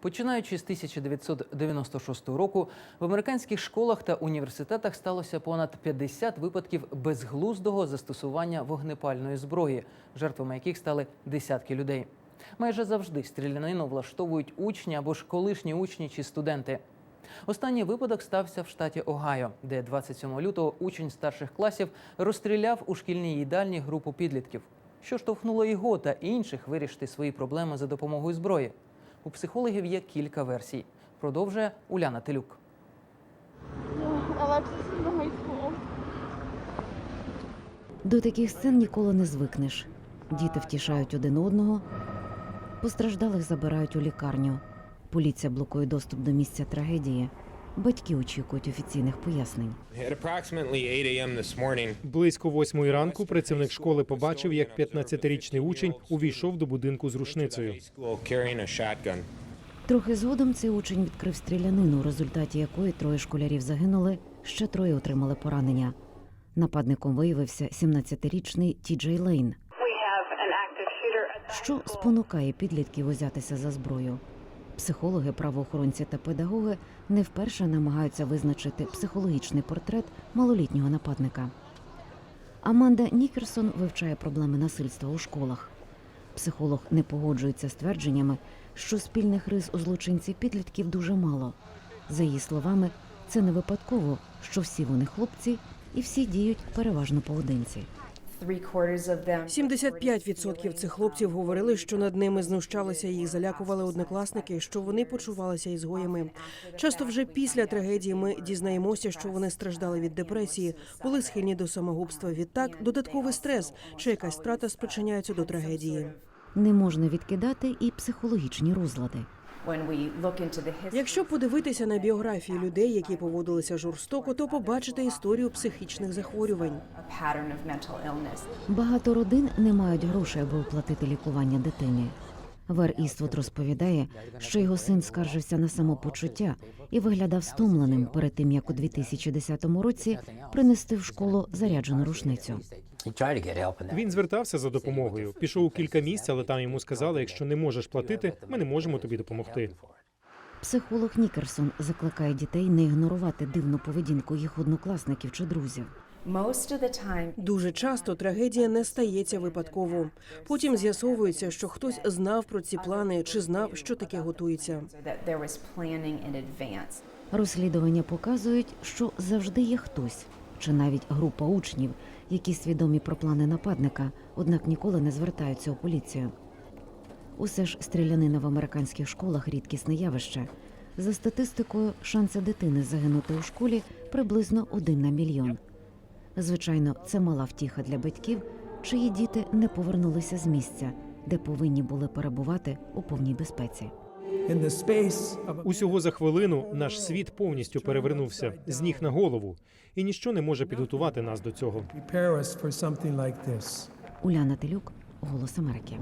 Починаючи з 1996 року, в американських школах та університетах сталося понад 50 випадків безглуздого застосування вогнепальної зброї, жертвами яких стали десятки людей. Майже завжди стрілянину влаштовують учні або ж колишні учні чи студенти. Останній випадок стався в штаті Огайо, де 27 лютого учень старших класів розстріляв у шкільній їдальні групу підлітків, що штовхнуло його та інших вирішити свої проблеми за допомогою зброї. У психологів є кілька версій. Продовжує Уляна Телюк. До таких сцен ніколи не звикнеш. Діти втішають один одного, постраждалих забирають у лікарню. Поліція блокує доступ до місця трагедії. Батьки очікують офіційних пояснень. At approximately 8 a.m. this morning, Близько восьмої ранку працівник школи побачив, як 15-річний учень увійшов до будинку з рушницею. Трохи згодом цей учень відкрив стрілянину, у результаті якої троє школярів загинули, ще троє отримали поранення. Нападником виявився 17-річний Ті Джей Лейн. Що спонукає підлітків узятися за зброю? Психологи, правоохоронці та педагоги не вперше намагаються визначити психологічний портрет малолітнього нападника. Аманда Нікерсон вивчає проблеми насильства у школах. Психолог не погоджується з твердженнями, що спільних рис у злочинців підлітків дуже мало. За її словами, це не випадково, що всі вони хлопці і всі діють переважно поодинці. 75% цих хлопців говорили, що над ними знущалися, їх залякували однокласники, що вони почувалися ізгоями. Часто вже після трагедії ми дізнаємося, що вони страждали від депресії, були схильні до самогубства. Відтак, додатковий стрес чи якась страта спричиняються до трагедії. Не можна відкидати і психологічні розлади. Якщо подивитися на біографії людей, які поводилися жорстоко, то побачите історію психічних захворювань. Багато родин не мають грошей, аби оплатити лікування дитині. Вер Іствуд розповідає, що його син скаржився на самопочуття і виглядав стомленим перед тим, як у 2010 році принести в школу заряджену рушницю. Він звертався за допомогою. Пішов у кілька місць, але там йому сказали, якщо не можеш платити, ми не можемо тобі допомогти. Психолог Нікерсон закликає дітей не ігнорувати дивну поведінку їх однокласників чи друзів. Дуже часто трагедія не стається випадково. Потім з'ясовується, що хтось знав про ці плани чи знав, що таке готується. Розслідування показують, що завжди є хтось, чи навіть група учнів, які свідомі про плани нападника, однак ніколи не звертаються у поліцію. Усе ж стрілянина в американських школах рідкісне явище. За статистикою, шанси дитини загинути у школі приблизно один на мільйон. Звичайно, це мала втіха для батьків, чиї діти не повернулися з місця, де повинні були перебувати у повній безпеці. In the Усього за хвилину наш світ повністю перевернувся з ніг на голову, і ніщо не може підготувати нас до цього. prepare us for something like this. Уляна Телюк, Голос Америки.